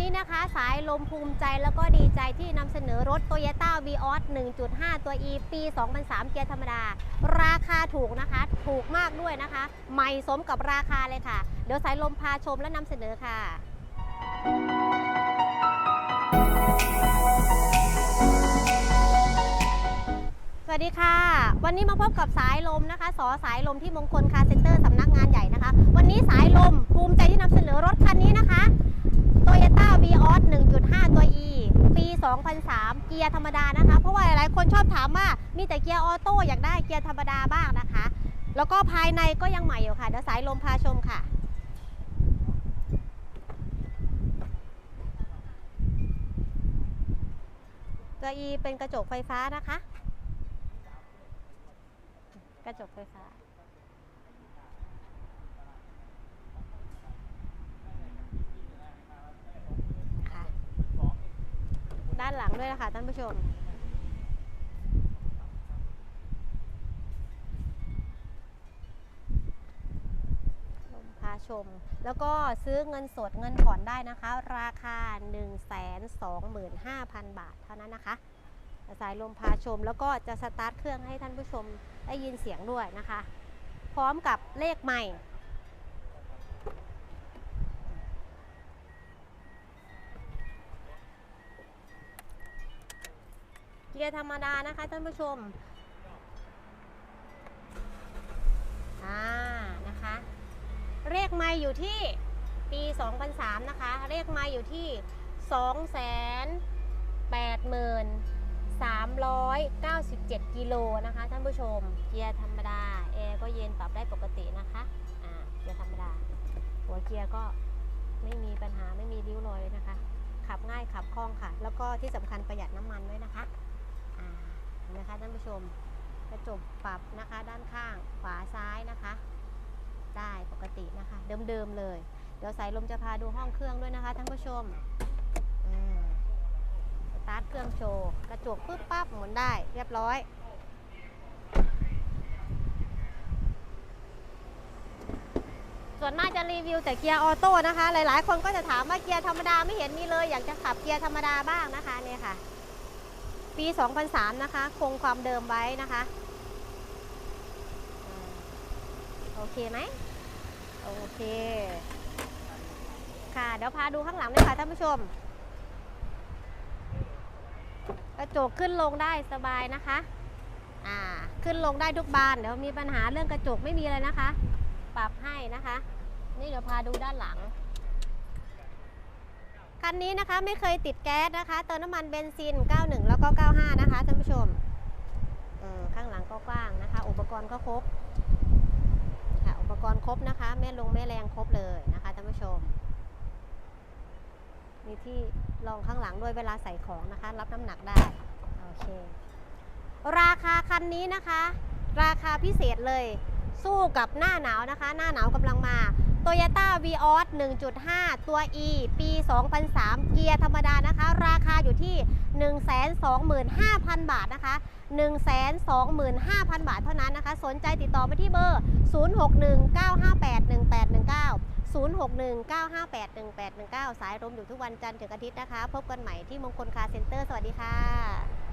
นี้นะคะสายลมภูมิใจแล้วก็ดีใจที่นำเสนอรถ Toyota v ีออส1.5 ตัว E ปี 2003 เกียร์ธรรมดา ราคาถูกนะคะ ถูกมากด้วยนะคะ ใหม่สมกับราคาเลยค่ะ เดี๋ยวสายลมพาชมและนำเสนอค่ะสวัสดีค่ะ วันนี้มาพบกับสายลมนะคะ สอสายลมที่มงคลคาร์เซ็นเตอร์สำนักงานใหญ่นะคะ วันนี้สายลมภูมิใจที่นำเสนอรถคันนี้นะคะ Toyota v ีออส1.5 ตัว E ปี 2003 เกียร์ธรรมดานะคะ เพราะว่าหลายๆคนชอบถามว่า มีแต่เกียร์ออโต้อยากได้เกียร์ธรรมดาบ้างนะคะ แล้วก็ภายในก็ยังใหม่อยู่ค่ะ เดี๋ยวสายลมพาชมค่ะตัว E เป็นกระจกไฟฟ้านะคะ กระจกไฟฟ้า ค่ะ ด้านหลังด้วยนะคะท่านผู้ชม ลมพาชม แล้วก็ซื้อเงินสดเงินผ่อนได้นะคะ ราคา 125,000 บาทเท่านั้นนะคะ สายลมพาชมแล้วก็จะสตาร์ทเครื่องให้ท่านผู้ชมได้ยินเสียงด้วยนะคะ พร้อมกับเลขใหม่ กียร์ธรรมดานะคะท่านผู้ชม อ่า นะคะ เลขไม่อยู่ที่ปี 2003 นะคะ เลขไม่อยู่ที่ 2 8 8 397 กิโลนะคะ ท่านผู้ชม เกียร์ธรรมดา แอร์ก็เย็นปรับได้ปกตินะคะ อ่า เกียร์ธรรมดา หัวเกียร์ก็ไม่มีปัญหาไม่มีริ้วรอยเลยนะคะ ขับง่ายขับคล่องค่ะ แล้วก็ที่สำคัญประหยัดน้ำ ท่านผู้ชมกระจกปรับนะคะด้านข้างขวาซ้ายนะคะ ได้ปกตินะคะ เดิมๆเลย เดี๋ยวสายลมจะพาดูห้องเครื่องด้วยนะคะท่านผู้ชมสตาร์ทเครื่องโชว์กระจกปึ๊บปั๊บหมุนได้เรียบร้อยส่วนมากจะรีวิวแต่เกียร์ออโต้นะคะ หลายๆ คนก็จะถามว่าเกียร์ธรรมดาไม่เห็นมีเลย อยากจะขับเกียร์ธรรมดาบ้างนะคะเนี่ยค่ะ ปี 2003 นะคะ คงความเดิมไว้นะคะโอเคไหมโอเค ค่ะ เดี๋ยวพาดูข้างหลังด้วยค่ะท่านผู้ชม กระจกขึ้นลงได้สบายนะคะ อ่า ขึ้นลงได้ทุกบาน เดี๋ยวมีปัญหาเรื่องกระจกไม่มีเลยนะคะ ปรับให้นะคะ นี่เดี๋ยวพาดูด้านหลัง คันนี้นะคะไม่เคยติดแก๊สนะคะ เติมน้ำมันเบนซิน 91 แล้วก็ 95 นะคะท่านผู้ชมข้างหลังก็กว้างนะคะ อุปกรณ์ก็ครบค่ะอุปกรณ์ครบนะคะ แม่ลงแม่แรงครบเลยนะคะท่านผู้ชม มีที่รองข้างหลังด้วยเวลาใส่ของนะคะ รับน้ำหนักได้โอเค ราคาคันนี้นะคะ ราคาพิเศษเลยสู้กับหน้าหนาวนะคะ หน้าหนาวกำลังมา Toyota v ีออส1.5 ตัว E ปี 2003 เกียร์ธรรมดานะคะ ราคาอยู่ที่ 125,000 บาทนะคะ 125,000 บาทเท่านั้นนะคะ สนใจติดต่อมาที่เบอร์ 0619581819 0619581819 สายลมอยู่ทุกวันจันทร์ถึงอาทิตย์นะคะ พบกันใหม่ที่มงคลคาร์เซ็นเตอร์ สวัสดีค่ะ